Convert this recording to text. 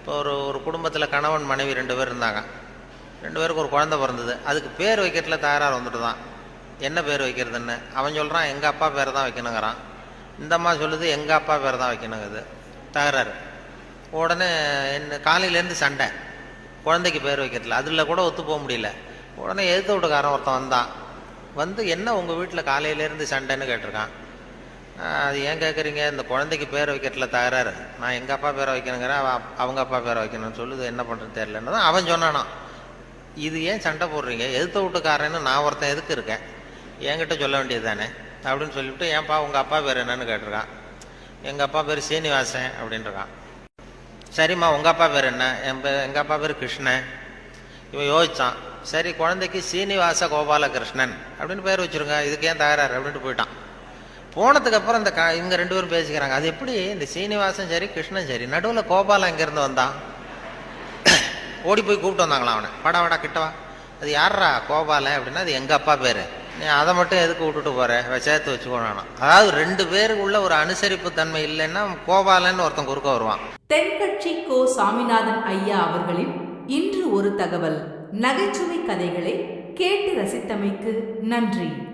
இப்போ ஒரு ஒரு குடும்பத்தில் கணவன் மனைவி ரெண்டு பேர் இருந்தாங்க. ரெண்டு பேருக்கு ஒரு குழந்தை பிறந்தது. அதுக்கு பேர் வைக்கிறதுல தயாராக வந்துட்டு தான் என்ன பேர் வைக்கிறதுன்னு? அவன் சொல்கிறான் எங்கள் அப்பா பேர் தான் வைக்கணுங்கிறான். இந்த அம்மா சொல்லுது எங்கள் அப்பா பேர் தான் வைக்கணுங்குது. தகராறு. உடனே என்ன காலையிலேருந்து சண்டை. குழந்தைக்கு பேர் வைக்கிறதுல. அதில் கூட ஒத்து போக முடியல. உடனே எழுத்து வீட்டுக்காரன் ஒருத்தன் வந்தான். வந்து என்ன உங்கள் வீட்டில் காலையிலேருந்து சண்டைன்னு கேட்டிருக்கான்? அது ஏன் கேட்குறீங்க இந்த குழந்தைக்கு பேரை வைக்கிறதுல தகராறு. நான் எங்கள் அப்பா பேரை வைக்கணுங்கிறேன் அவ அவங்க அப்பா பேரை வைக்கணும்னு சொல்லுது என்ன பண்ணுறது தெரியலன்னு தான் அவன் சொன்னானான் இது ஏன் சண்டை போடுறீங்க? எதிர்த்த வீட்டுக்காரன்னு நான் ஒருத்தன் எதுக்கு இருக்கேன்? என்கிட்ட சொல்ல வேண்டியது தானே? அப்படின்னு சொல்லிவிட்டு ஏன்ப்பா உங்கள் அப்பா பேர் என்னன்னு கேட்டிருக்கான். எங்கள் அப்பா பேர் சீனிவாசன் அப்படின்றான் சரிம்மா உங்கள் அப்பா பேர் என்ன? என் பே எங்கள் அப்பா பேர் கிருஷ்ணன். இவன் யோசித்தான் சரி குழந்தைக்கு சீனிவாச கோபாலகிருஷ்ணன் அப்படின்னு பேர் வச்சுருங்க. இதுக்கு ஏன் தகராறு? அப்படின்ட்டு போயிட்டான். போனதுக்கு அப்புறம் இந்த க இவங்க ரெண்டு பேரும் பேசிக்கிறாங்க. அது எப்படி? இந்த சீனிவாசன் சரி கிருஷ்ணன் சரி. நடுவில் கோபாலம் எங்கேருந்து வந்தான்? ஓடி போய் கூப்பிட்டு வந்தாங்களா அவனை. படா வடா கிட்டவா அது யாரா கோபாலன் அப்படின்னா அது எங்கள் அப்பா பேர். நீ அதை மட்டும் எதுக்கு விட்டுட்டு போற? வ- சேர்த்து வச்சுக்கோணும் அதாவது ரெண்டு பேருக்குள்ள ஒரு அனுசரிப்பு தன்மை இல்லைன்னா கோபாலன்னு ஒருத்தன் குறுக்க வருவான். தென்கட்சி கோ சாமிநாதன் ஐயா அவர்களின் இன்று ஒரு தகவல். நகைச்சுவை கதைகளை கேட்டு ரசித்தமைக்கு நன்றி.